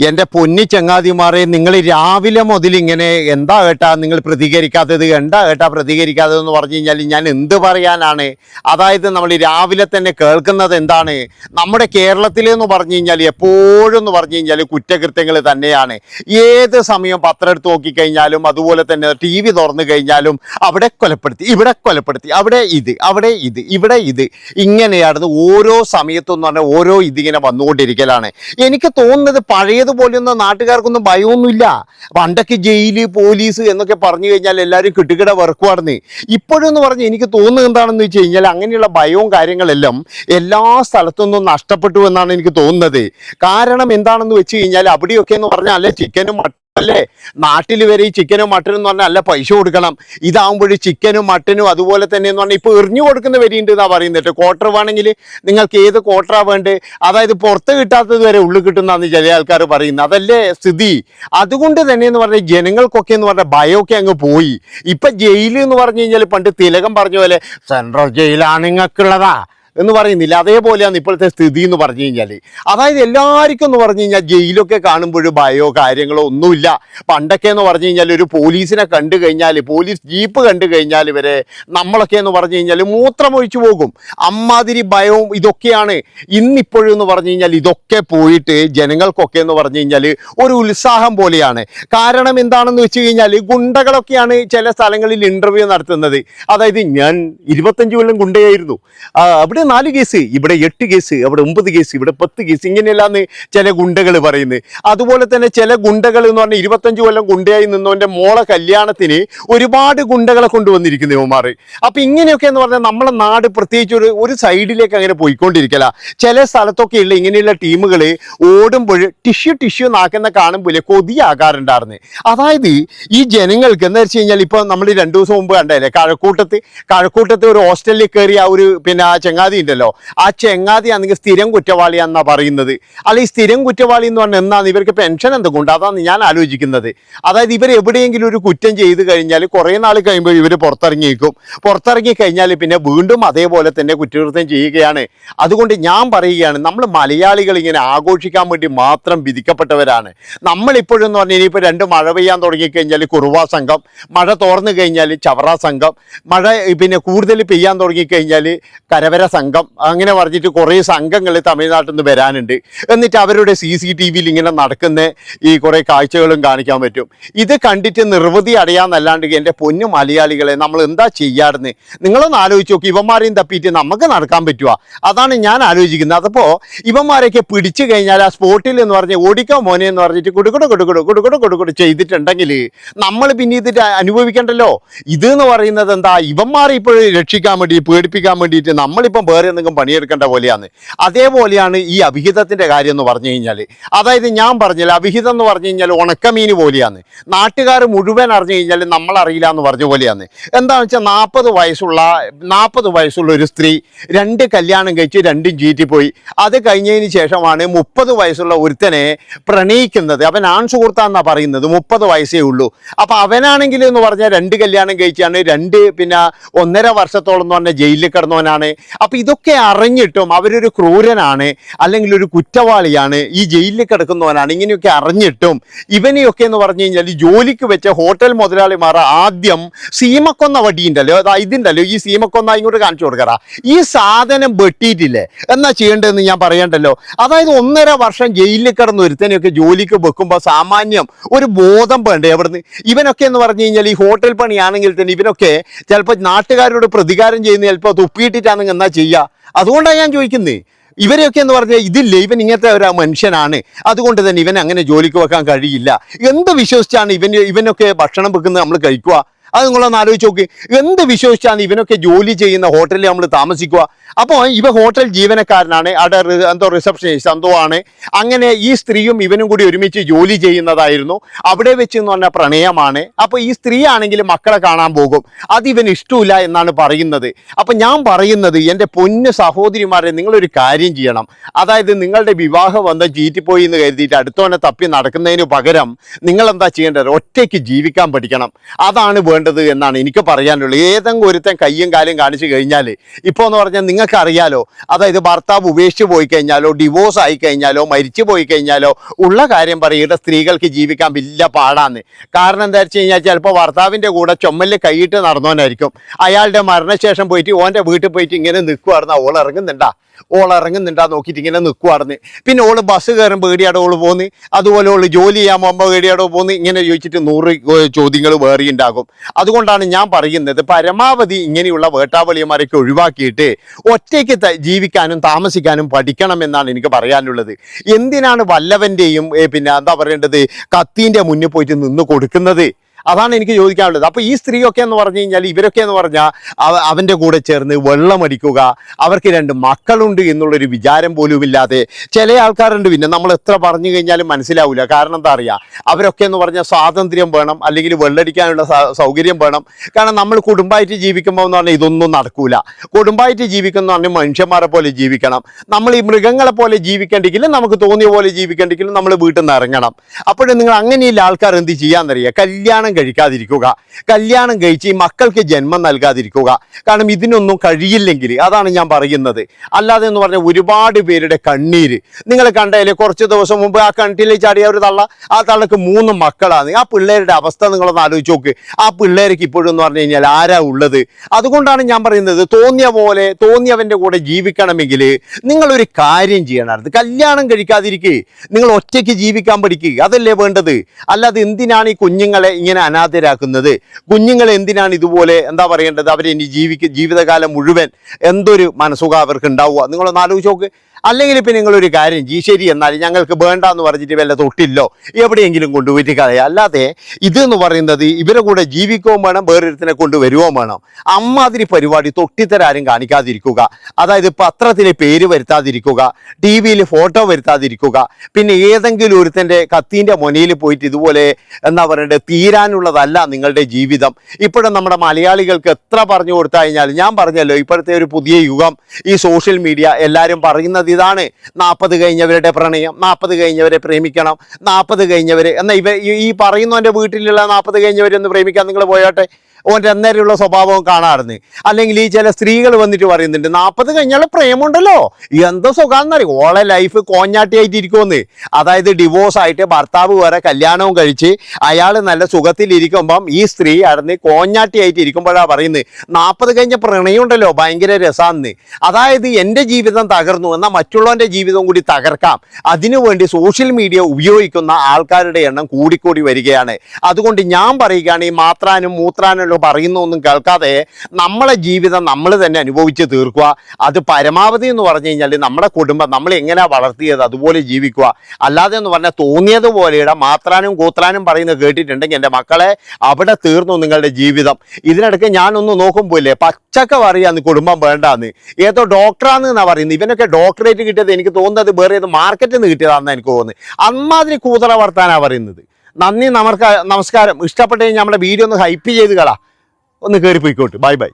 എന്റെ പൊന്നി ചങ്ങാതിമാരെ നിങ്ങൾ രാവിലെ മുതൽ ഇങ്ങനെ എന്താ കേട്ടാ നിങ്ങൾ പ്രതികരിക്കാത്തത് എന്താ കേട്ടാ പ്രതികരിക്കാത്തത് എന്ന് പറഞ്ഞു കഴിഞ്ഞാൽ ഞാൻ എന്ത് പറയാനാണ്? അതായത് നമ്മൾ രാവിലെ തന്നെ കേൾക്കുന്നത് എന്താണ്? നമ്മുടെ കേരളത്തിലെന്ന് പറഞ്ഞു കഴിഞ്ഞാൽ എപ്പോഴും എന്ന് പറഞ്ഞു കഴിഞ്ഞാൽ കുറ്റകൃത്യങ്ങൾ തന്നെയാണ്. ഏത് സമയം പത്രം എടുത്ത് നോക്കിക്കഴിഞ്ഞാലും അതുപോലെ തന്നെ ടി വി തുറന്നു കഴിഞ്ഞാലും അവിടെ കൊലപ്പെടുത്തി ഇവിടെ കൊലപ്പെടുത്തി അവിടെ ഇത് അവിടെ ഇത് ഇവിടെ ഇത്. ഇങ്ങനെയാണ് ഓരോ സമയത്തും എന്ന് പറഞ്ഞാൽ ഓരോ ഇതിങ്ങനെ വന്നുകൊണ്ടിരിക്കലാണ്. എനിക്ക് തോന്നുന്നത് പഴയതുപോലെയൊന്നും നാട്ടുകാർക്കൊന്നും ഭയമൊന്നുമില്ല. പണ്ടൊക്കെ ജയിൽ പോലീസ് എന്നൊക്കെ പറഞ്ഞു കഴിഞ്ഞാൽ എല്ലാവരും കിട്ടുകിട വെറുക്കുവാർന്ന് ഇപ്പോഴെന്ന് പറഞ്ഞ് എനിക്ക് തോന്നുന്നത് എന്താണെന്ന് വെച്ച് കഴിഞ്ഞാൽ അങ്ങനെയുള്ള ഭയവും കാര്യങ്ങളെല്ലാം എല്ലാ സ്ഥലത്തുനിന്നും നഷ്ടപ്പെട്ടു എന്നാണ് എനിക്ക് തോന്നുന്നത്. കാരണം എന്താണെന്ന് വെച്ച് കഴിഞ്ഞാൽ അവിടെയൊക്കെ എന്ന് പറഞ്ഞാൽ ചിക്കനും അല്ലേ? നാട്ടിൽ വരെ ഈ ചിക്കനും മട്ടനും എന്ന് പറഞ്ഞാൽ അല്ല പൈസ കൊടുക്കണം. ഇതാവുമ്പോൾ ചിക്കനും മട്ടനും അതുപോലെ തന്നെ എന്ന് പറഞ്ഞാൽ ഇപ്പോൾ എറിഞ്ഞു കൊടുക്കുന്ന വരിയുണ്ട് എന്നാ പറയുന്നത് ക്വാർട്ടർ വേണമെങ്കിൽ നിങ്ങൾക്ക് ഏത് ക്വാർട്ടറാ വേണ്ടത്? അതായത് പുറത്ത് കിട്ടാത്തത് വരെ ഉള്ളിൽ കിട്ടുന്നതെന്ന് ചില ആൾക്കാർ പറയുന്നത്. അതല്ലേ സ്ഥിതി. അതുകൊണ്ട് തന്നെ എന്ന് പറഞ്ഞാൽ ജനങ്ങൾക്കൊക്കെ എന്ന് പറഞ്ഞാൽ ഭയമൊക്കെ അങ്ങ് പോയി. ഇപ്പം ജയിൽ എന്ന് പറഞ്ഞു കഴിഞ്ഞാൽ പണ്ട് തിലകം പറഞ്ഞ പോലെ സെൻട്രൽ ജയിലാണ് നിങ്ങൾക്കുള്ളതാ. എന്ന് പറയുന്നില്ല. അതേപോലെയാണ് ഇപ്പോഴത്തെ സ്ഥിതി എന്ന് പറഞ്ഞു കഴിഞ്ഞാൽ അതായത് എല്ലാവർക്കും എന്ന് പറഞ്ഞു കഴിഞ്ഞാൽ ജയിലൊക്കെ കാണുമ്പോൾ ഭയോ കാര്യങ്ങളോ ഒന്നുമില്ല. പണ്ടൊക്കെ എന്ന് പറഞ്ഞു കഴിഞ്ഞാൽ ഒരു പോലീസിനെ കണ്ടു കഴിഞ്ഞാൽ പോലീസ് ജീപ്പ് കണ്ടു കഴിഞ്ഞാൽ ഇവരെ നമ്മളൊക്കെ എന്ന് പറഞ്ഞു കഴിഞ്ഞാൽ മൂത്രമൊഴിച്ചു പോകും. അമ്മാതിരി ഭയവും ഇതൊക്കെയാണ്. ഇന്നിപ്പോഴും എന്ന് പറഞ്ഞു കഴിഞ്ഞാൽ ഇതൊക്കെ പോയിട്ട് ജനങ്ങൾക്കൊക്കെ എന്ന് പറഞ്ഞു കഴിഞ്ഞാൽ ഒരു ഉത്സാഹം പോലെയാണ്. കാരണം എന്താണെന്ന് വെച്ച് കഴിഞ്ഞാൽ ഗുണ്ടകളൊക്കെയാണ് ചില സ്ഥലങ്ങളിൽ ഇന്റർവ്യൂ നടത്തുന്നത്. അതായത് ഞാൻ ഇരുപത്തഞ്ച് കൊല്ലം ഗുണ്ടയായിരുന്നു. അവിടെ നാല് കേസ് ഇവിടെ എട്ട് കേസ് അവിടെ ഒമ്പത് കേസ് ഇവിടെ പത്ത് കേസ് ഇങ്ങനെയല്ലാന്ന് ചില ഗുണ്ടകൾ പറയുന്നത്. അതുപോലെ തന്നെ ചില ഗുണ്ടകൾ എന്ന് പറഞ്ഞാൽ ഇരുപത്തഞ്ച് കൊല്ലം ഗുണ്ടയായി നിന്നവന്റെ മോളെ കല്യാണത്തിന് ഒരുപാട് ഗുണ്ടകളെ കൊണ്ടുവന്നിരിക്കുന്നു ഇവന്മാർ അപ്പം ഇങ്ങനെയൊക്കെ എന്ന് പറഞ്ഞാൽ നമ്മളെ നാട് പ്രത്യേകിച്ച് ഒരു ഒരു സൈഡിലേക്ക് അങ്ങനെ പോയിക്കൊണ്ടിരിക്കല. ചില സ്ഥലത്തൊക്കെയുള്ള ഇങ്ങനെയുള്ള ടീമുകൾ ഓടുമ്പോൾ ടിഷ്യൂ ടിഷ്യൂ നാക്കുന്ന കാണുമ്പോൾ കൊതിയാകാറുണ്ടായിരുന്നു അതായത് ഈ ജനങ്ങൾക്ക് എന്താ വെച്ച് കഴിഞ്ഞാൽ ഇപ്പോൾ നമ്മൾ രണ്ടു ദിവസം മുമ്പ് കണ്ടല്ലേ കഴക്കൂട്ടത്ത് കഴക്കൂട്ടത്ത് ഒരു ഹോസ്റ്റലിൽ കയറി ആ ഒരു പിന്നെ ആ ചെങ്ങാതി ഉണ്ടല്ലോ ആ ചെങ്ങാതി ആണെങ്കിൽ സ്ഥിരം കുറ്റവാളിയാന്നാ പറയുന്നത്. അല്ല ഈ സ്ഥിരം കുറ്റവാളി എന്ന് പറഞ്ഞാൽ എന്നാണ് ഇവർക്ക് പെൻഷൻ എന്തൊക്കെ ഉണ്ട്? അതാണ് ഞാൻ ആലോചിക്കുന്നത്. അതായത് ഇവർ എവിടെയെങ്കിലും ഒരു കുറ്റം ചെയ്ത് കഴിഞ്ഞാൽ കുറേ നാൾ കഴിയുമ്പോൾ ഇവർ പുറത്തിറങ്ങിയേക്കും. പുറത്തിറങ്ങി കഴിഞ്ഞാൽ പിന്നെ വീണ്ടും അതേപോലെ തന്നെ കുറ്റകൃത്യം ചെയ്യുകയാണ്. അതുകൊണ്ട് ഞാൻ പറയുകയാണ് നമ്മൾ മലയാളികൾ ഇങ്ങനെ ആഘോഷിക്കാൻ വേണ്ടി മാത്രം വിധിക്കപ്പെട്ടവരാണ്. നമ്മളിപ്പോഴെന്ന് പറഞ്ഞാൽ ഇനിയിപ്പോൾ രണ്ട് മഴ പെയ്യാൻ തുടങ്ങിക്കഴിഞ്ഞാൽ കുറുവാ സംഘം മഴ തോർന്നു കഴിഞ്ഞാൽ ചവറ സംഘം മഴ പിന്നെ കൂടുതൽ പെയ്യാൻ തുടങ്ങിക്കഴിഞ്ഞാൽ കരവര സംഘം അങ്ങനെ പറഞ്ഞിട്ട് കുറേ സംഘങ്ങൾ തമിഴ്നാട്ടിൽ നിന്ന് വരാനുണ്ട്. എന്നിട്ട് അവരുടെ സി സി ടി വിയിൽ ഇങ്ങനെ നടക്കുന്ന ഈ കുറേ കാഴ്ചകളും കാണിക്കാൻ പറ്റും. ഇത് കണ്ടിട്ട് നിർവൃതി അടയാന്നല്ലാണ്ട് എന്റെ പൊന്നു മലയാളികളെ നമ്മൾ എന്താ ചെയ്യാറുന്ന് നിങ്ങളൊന്ന് ആലോചിച്ച് നോക്കി ഇവന്മാരെയും തപ്പിയിട്ട് നമുക്ക് നടക്കാൻ പറ്റുക അതാണ് ഞാൻ ആലോചിക്കുന്നത്. അതപ്പോൾ ഇവന്മാരെയൊക്കെ പിടിച്ചു കഴിഞ്ഞാൽ ആ സ്പോട്ടിൽ എന്ന് പറഞ്ഞ് ഓടിക്കാൻ മോനെ എന്ന് പറഞ്ഞിട്ട് കൊടുക്കട കൊടുക്കട കൊടുക്കട കൊടുക്കട ചെയ്തിട്ടുണ്ടെങ്കിൽ നമ്മൾ പിന്നെ ഇത് അനുഭവിക്കണ്ടല്ലോ. ഇത് എന്ന് പറയുന്നത് എന്താ? ഇവന്മാരെ ഇപ്പോൾ രക്ഷിക്കാൻ വേണ്ടി പേടിപ്പിക്കാൻ വേണ്ടിയിട്ട് നമ്മളിപ്പം വേറെ എന്തെങ്കിലും പണിയെടുക്കേണ്ട പോലെയാണ്. അതേപോലെയാണ് ഈ അഭിഹിതത്തിന്റെ കാര്യം എന്ന് പറഞ്ഞു കഴിഞ്ഞാൽ അതായത് ഞാൻ പറഞ്ഞില്ല അഭിഹിതം എന്ന് പറഞ്ഞു കഴിഞ്ഞാൽ ഉണക്കമീൻ പോലെയാണ്. നാട്ടുകാർ മുഴുവൻ അറിഞ്ഞു കഴിഞ്ഞാൽ നമ്മളറിയില്ല എന്ന് പറഞ്ഞ പോലെയാണ്. എന്താണെന്ന് വെച്ചാൽ നാൽപ്പത് വയസ്സുള്ള നാൽപ്പത് വയസ്സുള്ള ഒരു സ്ത്രീ രണ്ട് കല്യാണം കഴിച്ച് രണ്ടും ചീറ്റിപ്പോയി അത് കഴിഞ്ഞതിന് ശേഷമാണ് മുപ്പത് വയസ്സുള്ള ഒരുത്തനെ പ്രണയിക്കുന്നത്. അവൻ ആൺ സുഹൃത്താന്നാണ് പറയുന്നത് മുപ്പത് വയസ്സേ ഉള്ളൂ. അപ്പോൾ അവനാണെങ്കിൽ എന്ന് പറഞ്ഞാൽ രണ്ട് കല്യാണം കഴിച്ചാണ് രണ്ട് പിന്നെ ഒന്നര വർഷത്തോളം എന്ന് പറഞ്ഞാൽ ജയിലിൽ കിടന്നവനാണ്. അപ്പോൾ ഇതൊക്കെ അറിഞ്ഞിട്ടും അവരൊരു ക്രൂരനാണ് അല്ലെങ്കിൽ ഒരു കുറ്റവാളിയാണ് ഈ ജയിലിൽ കിടക്കുന്നവനാണ് ഇങ്ങനെയൊക്കെ അറിഞ്ഞിട്ടും ഇവനെയൊക്കെ എന്ന് പറഞ്ഞു കഴിഞ്ഞാൽ ജോലിക്ക് വെച്ച ഹോട്ടൽ മുതലാളിമാർ ആദ്യം സീമക്കൊന്ന വടിയുണ്ടല്ലോ അതാ ഇതിണ്ടല്ലോ ഈ സീമക്കൊന്ന ഇങ്ങോട്ട് കാണിച്ചു കൊടുക്കറാ. ഈ സാധനം വെട്ടിയിട്ടില്ലേ? എന്നാ ചെയ്യേണ്ടതെന്ന് ഞാൻ പറയണ്ടല്ലോ? അതായത് ഒന്നര വർഷം ജയിലിൽ കിടന്ന് ഒരുത്തനെയൊക്കെ ജോലിക്ക് വെക്കുമ്പോൾ സാമാന്യം ഒരു ബോധം വേണ്ടേ അവിടുന്ന്? ഇവനൊക്കെ എന്ന് പറഞ്ഞു കഴിഞ്ഞാൽ ഈ ഹോട്ടൽ പണിയാണെങ്കിൽ തന്നെ ഇവനൊക്കെ ചിലപ്പോൾ നാട്ടുകാരോട് പ്രതികാരം ചെയ്യുന്ന ചിലപ്പോൾ തുപ്പിയിട്ടിട്ടാണെങ്കിൽ എന്നാ ചെയ്യുക അതുകൊണ്ടാണ് ഞാൻ ചോദിക്കുന്നത് ഇവരെയൊക്കെ എന്ന് പറഞ്ഞാൽ ഇതില്ല ഇവൻ ഇങ്ങനത്തെ ഒരു മനുഷ്യനാണ്. അതുകൊണ്ട് തന്നെ ഇവൻ അങ്ങനെ ജോലിക്ക് വെക്കാൻ കഴിയില്ല. എന്ത് വിശ്വസിച്ചാണ് ഇവൻ ഇവനൊക്കെ ഭക്ഷണം വെക്കുന്നത് നമ്മൾ കഴിക്കുക അത് നിങ്ങളൊന്ന് ആലോചിച്ച് നോക്ക്. എന്ത് വിശ്വസിച്ചാണ് ഇവനൊക്കെ ജോലി ചെയ്യുന്ന ഹോട്ടലിൽ നമ്മൾ താമസിക്കുക? അപ്പോൾ ഇവ ഹോട്ടൽ ജീവനക്കാരനാണ് അവിടെ എന്തോ റിസപ്ഷനിസ്റ്റ് എന്തോ ആണ്. അങ്ങനെ ഈ സ്ത്രീയും ഇവനും കൂടി ഒരുമിച്ച് ജോലി ചെയ്യുന്നതായിരുന്നു. അവിടെ വെച്ച് എന്ന് പറഞ്ഞാൽ പ്രണയമാണ്. അപ്പോൾ ഈ സ്ത്രീ ആണെങ്കിൽ മക്കളെ കാണാൻ പോകും. അത് ഇവൻ ഇഷ്ടമില്ല എന്നാണ് പറയുന്നത്. അപ്പോൾ ഞാൻ പറയുന്നത് എന്റെ പൊന്ന് സഹോദരിമാരെ നിങ്ങളൊരു കാര്യം ചെയ്യണം. അതായത് നിങ്ങളുടെ വിവാഹം വന്ന് ചീറ്റിപ്പോയി എന്ന് കരുതിയിട്ട് അടുത്തവനെ തപ്പി നടക്കുന്നതിന് പകരം നിങ്ങളെന്താ ചെയ്യേണ്ടത്? ഒറ്റയ്ക്ക് ജീവിക്കാൻ പഠിക്കണം. അതാണ് വേണ്ടത് എന്നാണ് എനിക്ക് പറയാനുള്ളത്. ഏതെങ്കിലും ഒരുത്തൻ കയ്യും കാലും കാണിച്ചു കഴിഞ്ഞാൽ ഇപ്പോൾ എന്ന് പറഞ്ഞാൽ നിങ്ങൾക്കറിയാലോ അതായത് ഭർത്താവ് ഉപേക്ഷിച്ച് പോയി കഴിഞ്ഞാലോ ഡിവോഴ്സ് ആയി കഴിഞ്ഞാലോ മരിച്ചു പോയി കഴിഞ്ഞാലോ ഉള്ള കാര്യം പറയുക സ്ത്രീകൾക്ക് ജീവിക്കാൻ വലിയ പാടാന്ന്. കാരണം എന്താ വെച്ച് കഴിഞ്ഞാൽ ചിലപ്പോൾ ഭർത്താവിന്റെ കൂടെ ചുമലിൽ കൈയിട്ട് നടന്നവനായിരിക്കും. അയാളുടെ മരണശേഷം പോയിട്ട് ഓന്റെ വീട്ടിൽ പോയിട്ട് ഇങ്ങനെ നിൽക്കുവായിരുന്നു ഓൾ ഇറങ്ങുന്നുണ്ടാ? ഓൾ ഇറങ്ങുന്നുണ്ടാ നോക്കിയിട്ട് ഇങ്ങനെ നിൽക്കുവായിരുന്നു പിന്നെ ഓൾ ബസ് കയറും പേടിയാടോ ഓൾ പോന്ന്? അതുപോലെ ഓൾ ജോലി ചെയ്യാൻ പോകുമ്പോൾ പേടിയാടോ പോന്ന്? ഇങ്ങനെ ചോദിച്ചിട്ട് നൂറ് ചോദ്യങ്ങൾ വേറെ ഉണ്ടാകും അതുകൊണ്ടാണ് ഞാൻ പറയുന്നത് പരമാവധി ഇങ്ങനെയുള്ള വേട്ടാവളിയന്മാരൊക്കെ ഒഴിവാക്കിയിട്ട് ഒറ്റയ്ക്ക് ജീവിക്കാനും താമസിക്കാനും പഠിക്കണം എന്നാണ് എനിക്ക് പറയാനുള്ളത്. എന്തിനാണ് വല്ലവന്റെയും പിന്നെ എന്താ പറയേണ്ടത് കത്തീന്റെ മുന്നിൽ പോയിട്ട് നിന്ന് കൊടുക്കുന്നത്? അതാണ് എനിക്ക് ചോദിക്കാനുള്ളത്. അപ്പോൾ ഈ സ്ത്രീയൊക്കെ എന്ന് പറഞ്ഞു കഴിഞ്ഞാൽ ഇവരൊക്കെ എന്ന് പറഞ്ഞാൽ അവന്റെ കൂടെ ചേർന്ന് വെള്ളമടിക്കുക അവർക്ക് രണ്ട് മക്കളുണ്ട് എന്നുള്ളൊരു വിചാരം പോലും ഇല്ലാതെ ചില ആൾക്കാരുണ്ട്. പിന്നെ നമ്മൾ എത്ര പറഞ്ഞു കഴിഞ്ഞാലും മനസ്സിലാവില്ല കാരണം എന്താ അറിയുക അവരൊക്കെ എന്ന് പറഞ്ഞാൽ സ്വാതന്ത്ര്യം വേണം അല്ലെങ്കിൽ വെള്ളടിക്കാനുള്ള സൗകര്യം വേണം. കാരണം നമ്മൾ കുടുംബമായിട്ട് ജീവിക്കുമ്പോൾ എന്ന് പറഞ്ഞാൽ ഇതൊന്നും നടക്കൂല. കുടുംബമായിട്ട് ജീവിക്കുന്ന പറഞ്ഞാൽ മനുഷ്യന്മാരെ പോലെ ജീവിക്കണം. നമ്മൾ ഈ മൃഗങ്ങളെ പോലെ ജീവിക്കേണ്ടെങ്കിലും നമുക്ക് തോന്നിയ പോലെ ജീവിക്കേണ്ടെങ്കിലും നമ്മൾ വീട്ടിൽ നിന്ന് ഇറങ്ങണം. അപ്പോഴും നിങ്ങൾ അങ്ങനെയുള്ള ആൾക്കാർ എന്ത് ചെയ്യാന്നറിയുക കല്യാണം കഴിക്കാതിരിക്കുക. കല്യാണം കഴിച്ച് ഈ മക്കൾക്ക് ജന്മം നൽകാതിരിക്കുക. കാരണം ഇതിനൊന്നും കഴിയില്ലെങ്കിൽ അതാണ് ഞാൻ പറയുന്നത്. അല്ലാതെ എന്ന് പറഞ്ഞാൽ ഒരുപാട് പേരുടെ കണ്ണീര്. നിങ്ങൾ കണ്ടതിലെ കുറച്ച് ദിവസം മുമ്പ് ആ കണ്ടിൽ ചാടിയ ഒരു തള്ള ആ തള്ളക്ക് മൂന്ന് മക്കളാണ്. ആ പിള്ളേരുടെ അവസ്ഥ നിങ്ങളൊന്ന് ആലോചിച്ച് നോക്ക്. ആ പിള്ളേർക്ക് ഇപ്പോഴും എന്ന് പറഞ്ഞു കഴിഞ്ഞാൽ ആരാ ഉള്ളത്? അതുകൊണ്ടാണ് ഞാൻ പറയുന്നത് തോന്നിയ പോലെ തോന്നിയവന്റെ കൂടെ ജീവിക്കണമെങ്കിൽ നിങ്ങളൊരു കാര്യം ചെയ്യണമായിരുന്നു. കല്യാണം കഴിക്കാതിരിക്കേ. നിങ്ങൾ ഒറ്റയ്ക്ക് ജീവിക്കാൻ പഠിക്കുക അതല്ലേ വേണ്ടത്? അല്ലാതെ എന്തിനാണ് ഈ കുഞ്ഞുങ്ങളെ ഇങ്ങനെ അനാഥരാക്കുന്നത്. കുഞ്ഞുങ്ങൾ എന്തിനാണ് ഇതുപോലെ എന്താ പറയേണ്ടത്? അവരെ ഇനി ജീവിക്ക ജീവിതകാലം മുഴുവൻ എന്തൊരു മനസ്സുഖം അവർക്ക് ഉണ്ടാവുക? നിങ്ങളൊന്ന് ആലോചിച്ച് നോക്ക്. അല്ലെങ്കിൽ ഇപ്പം നിങ്ങളൊരു കാര്യം ജി ശരി എന്നാൽ ഞങ്ങൾക്ക് വേണ്ട എന്ന് പറഞ്ഞിട്ട് വല്ല തൊട്ടില്ലോ? എവിടെയെങ്കിലും കൊണ്ടുപോയിട്ട് കളയുക അല്ലാതെ ഇതെന്ന് പറയുന്നത് ഇവരെ കൂടെ ജീവിക്കുകയും വേണം വേറൊരുത്തിനെ കൊണ്ടുവരുകയും വേണം. അമ്മാതിരി പരിപാടി തൊട്ടിത്തരാരും കാണിക്കാതിരിക്കുക. അതായത് പത്രത്തിലെ പേര് വരുത്താതിരിക്കുക. ടി വിയിൽ ഫോട്ടോ വരുത്താതിരിക്കുക. പിന്നെ ഏതെങ്കിലും ഒരുത്തന്റെ കത്തീന്റെ മുനയിൽ പോയിട്ട് ഇതുപോലെ എന്താ പറയണ്ടത് തീരാനുള്ളതല്ല നിങ്ങളുടെ ജീവിതം. ഇപ്പോഴും നമ്മുടെ മലയാളികൾക്ക് എത്ര പറഞ്ഞു കൊടുത്തു കഴിഞ്ഞാൽ ഞാൻ പറഞ്ഞല്ലോ ഇപ്പോഴത്തെ ഒരു പുതിയ യുഗം ഈ സോഷ്യൽ മീഡിയ എല്ലാവരും പറയുന്നത് ഇതാണ്. നാൽപ്പത് കഴിഞ്ഞവരുടെ പ്രണയം നാൽപ്പത് കഴിഞ്ഞവരെ പ്രേമിക്കണം നാൽപ്പത് കഴിഞ്ഞവർ എന്നാൽ ഇവ ഈ- ഈ പറയുന്നവന്റെ വീട്ടിലുള്ള നാൽപ്പത് കഴിഞ്ഞവരൊന്ന് പ്രേമിക്കാൻ നിങ്ങൾ പോയോട്ടെ? ഓന്റെ അന്നേരമുള്ള സ്വഭാവം കാണാറുണ്ട്. അല്ലെങ്കിൽ ഈ ചില സ്ത്രീകൾ വന്നിട്ട് പറയുന്നുണ്ട് നാൽപ്പത് കഴിഞ്ഞാൽ പ്രേമുണ്ടല്ലോ. എന്തോ സുഖാന്നറിയും ഓളെ ലൈഫ് കോഞ്ഞാട്ടിയായിട്ട് ഇരിക്കുമെന്ന് അതായത് ഡിവോഴ്സ് ആയിട്ട് ഭർത്താവ് വേറെ കല്യാണവും കഴിച്ച് അയാൾ നല്ല സുഖത്തിലിരിക്കുമ്പം ഈ സ്ത്രീ അടന്ന് കോഞ്ഞാട്ടിയായിട്ട് ഇരിക്കുമ്പോഴാണ് പറയുന്നത് നാൽപ്പത് കഴിഞ്ഞ പ്രണയമുണ്ടല്ലോ. ഭയങ്കര രസാന്ന്. അതായത് എന്റെ ജീവിതം തകർന്നു എന്നാൽ മറ്റുള്ളവന്റെ ജീവിതം കൂടി തകർക്കാം. അതിനുവേണ്ടി സോഷ്യൽ മീഡിയ ഉപയോഗിക്കുന്ന ആൾക്കാരുടെ എണ്ണം കൂടിക്കൂടി വരികയാണ്. അതുകൊണ്ട് ഞാൻ പറയുകയാണ് ഈ മാത്രാനും മൂത്രാനും പറയുന്ന ഒന്നും കേൾക്കാതെ നമ്മളെ ജീവിതം നമ്മൾ തന്നെ അനുഭവിച്ച് തീർക്കുക. അത് പരമാവധി എന്ന് പറഞ്ഞു കഴിഞ്ഞാൽ നമ്മുടെ കുടുംബം നമ്മൾ എങ്ങനെയാണ് വളർത്തിയത് അതുപോലെ ജീവിക്കുക. അല്ലാതെ എന്ന് പറഞ്ഞാൽ തോന്നിയതുപോലെയുടെ മാത്രാനും കൂത്രാനും പറയുന്നത് കേട്ടിട്ടുണ്ടെങ്കിൽ എന്റെ മക്കളെ അവിടെ തീർന്നു നിങ്ങളുടെ ജീവിതം. ഇതിനിടയ്ക്ക് ഞാനൊന്ന് നോക്കുമ്പോയില്ലേ പച്ചക്ക പറയാന്ന് കുടുംബം വേണ്ടാന്ന്. ഏതോ ഡോക്ടറാന്ന് പറയുന്നത്. ഇവനൊക്കെ ഡോക്ടറേറ്റ് കിട്ടിയത് എനിക്ക് തോന്നുന്നത് വേറെ ഏത് മാർക്കറ്റിൽ നിന്ന് കിട്ടിയതാണെന്ന് എനിക്ക് തോന്നുന്നത്. അമ്മാതിരി കൂതറ വർത്താനാണ് പറയുന്നത്. നന്ദി നമസ്കാരം. നമസ്കാരം കഴിഞ്ഞാൽ നമ്മുടെ വീഡിയോ ഒന്ന് ഹൈപ്പ് ചെയ്ത് കളാ. ഒന്ന് കയറി പോയിക്കോട്ട് ബൈ ബൈ.